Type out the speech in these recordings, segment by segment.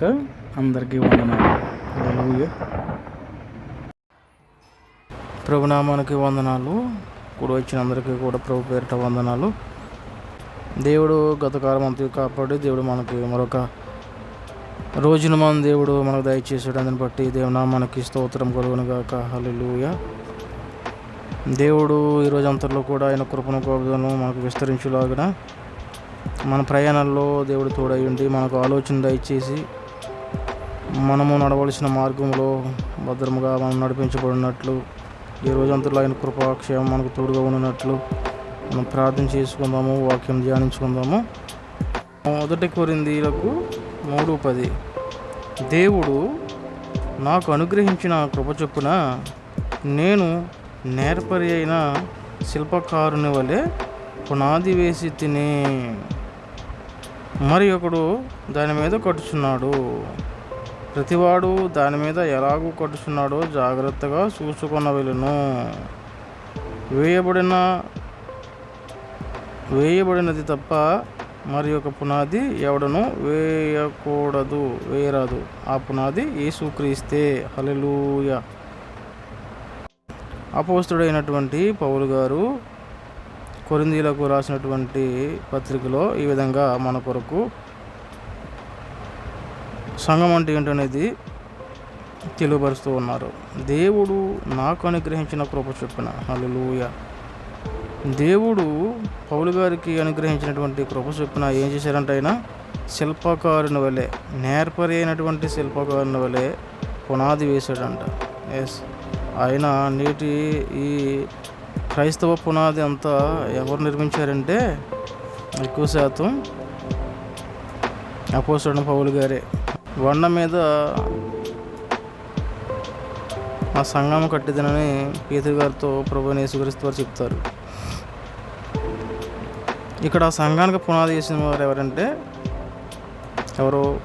కనుక అందరికీ వందనాలు. హల్లెలూయా. ప్రభునామానికి వందనాలు. కూడా వచ్చిన అందరికీ కూడా ప్రభు పేరిట వందనాలు. దేవుడు గతకాలం అంతా కాపాడి. దేవుడు మనకి మరొక రోజును మన దేవుడు మనకు దయచేసాడు దాన్ని బట్టి దేవునా మనకి స్తోత్రం కలుగును గాక హల్లెలూయా. దేవుడు ఈ రోజు అంతలో కూడా ఆయన కృపను కోపదను మనకు విస్తరించులాగిన. మన ప్రయాణాల్లో దేవుడు తోడై ఉండి మనకు ఆలోచన దయచేసి మనము నడవలసిన మార్గంలో భద్రముగా మనం నడిపించబడినట్లు ఈ రోజంతలో ఆయన కృపాక్షేమం మనకు తోడుగా ఉన్నట్లు మనం ప్రార్థన చేసుకుందాము వాక్యం ధ్యానించుకుందాము. మొదటి కొరిందీలకు మూడు పది. దేవుడు నాకు అనుగ్రహించిన కృప చొప్పున నేను నేర్పరి అయిన శిల్పకారుని వలె పునాది వేసి తినే. మరి ఒకడు దాని మీద కట్టుచున్నాడు. ప్రతివాడు దాని మీద ఎలాగూ కట్టుచున్నాడో జాగ్రత్తగా చూసుకున్న వెళ్ళును. వేయబడిన వేయబడినది తప్ప మరి ఒక పునాది ఎవడను వేయకూడదు వేయరాదు. ఆ పునాది యేసుక్రీస్తే. హలలూయ అపోస్తుడైనటువంటి పౌలు గారు కొరిందీలకు రాసినటువంటి పత్రికలో ఈ విధంగా మన కొరకు సంఘం అంటే ఏంటనేది తెలియపరుస్తూ ఉన్నారు. దేవుడు నాకు అనుగ్రహించిన కృప చొప్పున హల్లెలూయ. దేవుడు పౌలు గారికి అనుగ్రహించినటువంటి కృప చొప్పున ఏం చేశారంటే ఆయన? శిల్పకారుని వలె నేర్పరి అయినటువంటి శిల్పకారుని వలె పునాది వేశాడంట. ఎస్ ఆయన నేటి ఈ క్రైస్తవ పునాది అంతా ఎవరు నిర్మించారంటే ఎక్కువ శాతం అపోసడం పౌలు గారే. వండ మీద ఆ సంఘం కట్టిదనని పీతరు గారితో ప్రభు యేసుక్రీస్తు వారు చెప్తారు. ఇక్కడ ఆ సంఘానికి పునాది చేసిన వారు ఎవరంటే ఎవరో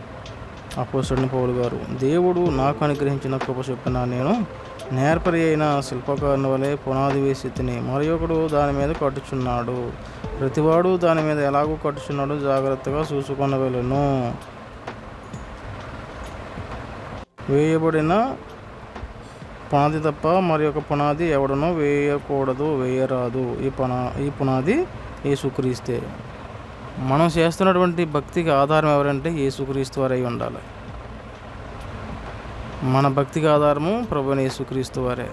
అపోసడిని పౌలు గారు. దేవుడు నాకు అనుగ్రహించిన కృప చెప్పిన నేను నేర్పరి అయిన శిల్పకారుని వలె పునాది వేసి తిని మరి ఒకడు దాని మీద కట్టుచున్నాడు. ప్రతివాడు దాని మీద ఎలాగో కట్టుచున్నాడు జాగ్రత్తగా చూసుకొని వెళ్ళను వేయబడిన పునాది తప్ప మరి యొక్క పునాది ఎవడనో వేయకూడదు వేయరాదు. ఈ పునా ఈ పునాది ఏసుక్రీస్తే మనం చేస్తున్నటువంటి భక్తికి ఆధారం ఎవరంటే ఏసుక్రీస్తు వారై ఉండాలి. మన భక్తికి ఆధారము ప్రభుని యేసుక్రీస్తు వారే.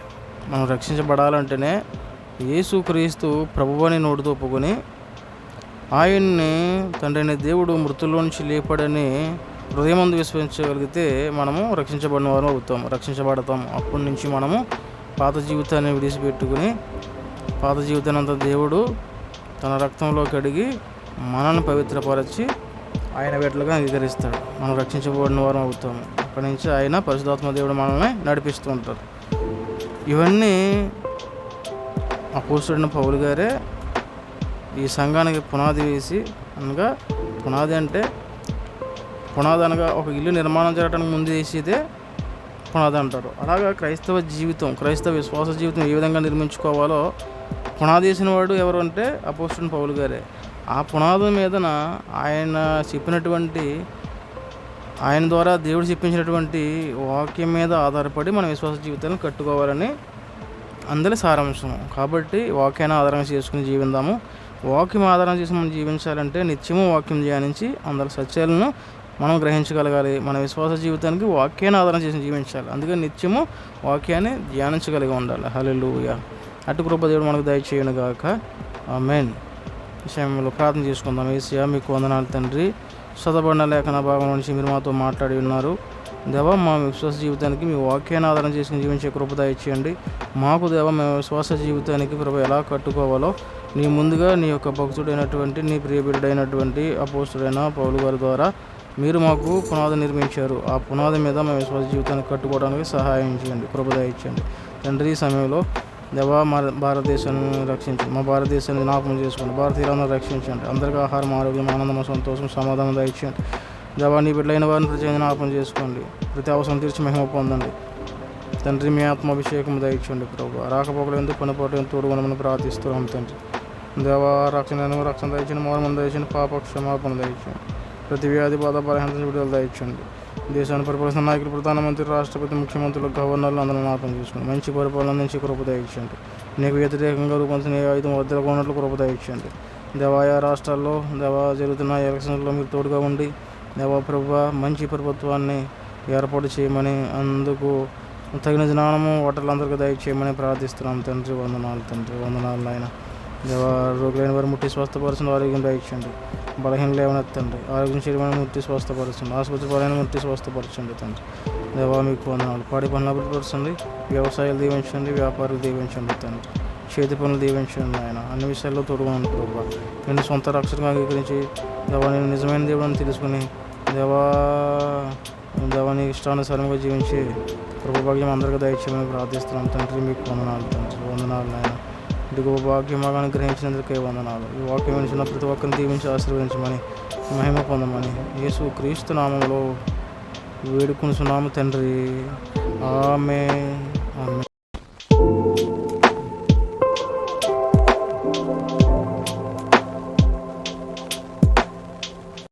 మనం రక్షించబడాలంటేనే యేసుక్రీస్తు ప్రభువని నోటితో ఒప్పుకొని ఆయన్ని తండ్రిని దేవుడు మృతుల్లో నుంచి హృదయమందు విశ్వసించగలిగితే మనము రక్షించబడిన వారు అవుతాం రక్షించబడతాం అప్పటి నుంచి మనము పాత జీవితాన్ని విడిచిపెట్టుకుని పాత జీవితాన్ని అంతా దేవుడు తన రక్తంలో కడిగి మనల్ని పవిత్రపరచి ఆయన వేటలుగా అంగీకరిస్తాడు. మనం రక్షించబడిన వారం అవుతాము. అక్కడి నుంచి ఆయన పరిశుధాత్మ దేవుడు మనల్ని నడిపిస్తూ ఉంటారు ఇవన్నీ అపోసుడిన పౌలు గారే ఈ సంఘానికి పునాది వేసి అనగా పునాది అంటే పునాదనగా ఒక ఇల్లు నిర్మాణం జరగడానికి ముందు చేసేదే పునాది అంటారు. అలాగా క్రైస్తవ జీవితం క్రైస్తవ విశ్వాస జీవితం ఏ విధంగా నిర్మించుకోవాలో పునాది వేసిన వాడు ఎవరు అంటే అపోస్టన్ పౌలు గారే. ఆ పునాది మీదన ఆయన చెప్పినటువంటి ఆయన ద్వారా దేవుడు చెప్పించినటువంటి వాక్యం మీద ఆధారపడి మన విశ్వాస జీవితాన్ని కట్టుకోవాలని అందరి సారాంశం. కాబట్టి వాక్యాన్ని ఆధారంగా చేసుకుని జీవిందాము. వాక్యం ఆధారం చేసి మనం జీవించాలంటే నిత్యము వాక్యం ధ్యానించి అందరి సత్యాలను మనం గ్రహించగలగాలి. మన విశ్వాస జీవితానికి వాక్యాన్ని ఆధారం చేసి జీవించాలి. అందుకని నిత్యము వాక్యాన్ని ధ్యానించగలిగి ఉండాలి. హల్లెలూయా అటు కృపదేవుడు మనకు దయచేయను గాక. మెయిన్ విషయంలో ప్రార్థన చేసుకుందాం. ఏసియా మీకు వందనాలు తండ్రి. చదవబడిన లేఖన భాగం నుంచి మీరు మాతో మాట్లాడి ఉన్నారు. దేవా మా విశ్వాస జీవితానికి మీ వాక్యాన్ని ఆధారం చేసుకుని జీవించే కృప దయచేయండి మాకు దేవ మేము విశ్వాస జీవితానికి ప్రభు ఎలా కట్టుకోవాలో నీ ముందుగా నీ యొక్క భక్తుడైనటువంటి నీ ప్రియబిడ్డైనటువంటి అపోస్తుడైన పౌలు గారి ద్వారా మీరు మాకు పునాది నిర్మించారు. ఆ పునాది మీద మా విశ్వాస జీవితాన్ని కట్టుకోవడానికి సహాయం చేయండి. కృప దయచేయండి. తండ్రి సమయంలో దేవా మా భారతదేశాన్ని రక్షించండి మా భారతదేశాన్ని జ్ఞాపకం చేసుకోండి. భారతీయులను రక్షించండి. అందరికీ ఆహారం ఆరోగ్యం ఆనందం సంతోషం సమాధానం దయచేయండి. దేవా నీ బిడ్డలైన వారిని ప్రతి జ్ఞాపకం చేసుకోండి. ప్రతి అవసరం తీర్చి మహిమ పొందండి. తండ్రి మీ ఆత్మాభిషేకం దయచేయండి ప్రభు రాకపోకలు ఎందుకు పనిపాటు ఎంత తోడుగుణమని ప్రార్థిస్తున్నాం తండ్రి. దేవా రక్షణ రక్షణ దయచండి మౌనం దయచండి పాప క్షమాపణ దయచండి ప్రతి వ్యాధి బాధ పరిహారం విడుదల దాయించండి. దేశాన్ని పరిపాలిస్తున్న నాయకులు ప్రధానమంత్రి రాష్ట్రపతి ముఖ్యమంత్రులు గవర్నర్లు అందరూ జ్ఞాపకం చేసుకోండి మంచి పరిపాలన నుంచి కృప దాయించండి. నీకు వ్యతిరేకంగా రూపొందిన ఏ ఐదు వద్దలకు ఉన్నట్లు కృప దాయించండి. దేవాయా రాష్ట్రాల్లో దేవా జరుగుతున్న ఎలక్షన్లో మీరు తోడుగా ఉండి దేవా ప్రభు మంచి ప్రభుత్వాన్ని ఏర్పాటు చేయమని అందుకు తగిన జ్ఞానము ఓటర్లందరికీ దయచేయమని ప్రార్థిస్తున్నాం. తండ్రి వందనాలు తండ్రి వందనాలు ఆయన దేవా రోగులైన వారు ముట్టి స్వస్థపరచిన ఆరోగ్యం దయచేయండి. బలహీన లేవనెత్తండి ఆరోగ్యం చేయమని ముట్టి స్వస్థపరచండి ఆసుపత్రి పాలైన ముట్టి స్వస్థపరచండి తండ్రి. దేవా మీకు వందనాలు. పాడి పనులు అభివృద్ధిపరచండి వ్యవసాయాలు దీవించండి వ్యాపారాలు దీవించండి తండ్రి. చేతి పనులు దీవించండి ఆయన అన్ని విషయాల్లో తోడుగా ఉంది ప్రభావ నేను సొంత రక్షణగా అంగీకరించి దేవా నేను నిజమైన దేవుడు అని తెలుసుకుని దేవా దేవాని ఇష్టానుసారంగా జీవించి ప్రభు అందరికీ దయచేయమని ప్రార్థిస్తున్నాం తండ్రి. మీకు వందనాలు తండ్రి. వందనాలు నాయన. ఇదిగో భాగ్యం మాకు అనుగ్రహించినందుకే వందనాలు. ఈ వాక్యం వినిచిన ప్రతి ఒక్కరిని దీవించి ఆశీర్వదించమని మహిమ పొందమని యేసు క్రీస్తు నామంలో వేడుకుని సున్నాము తండ్రి ఆమె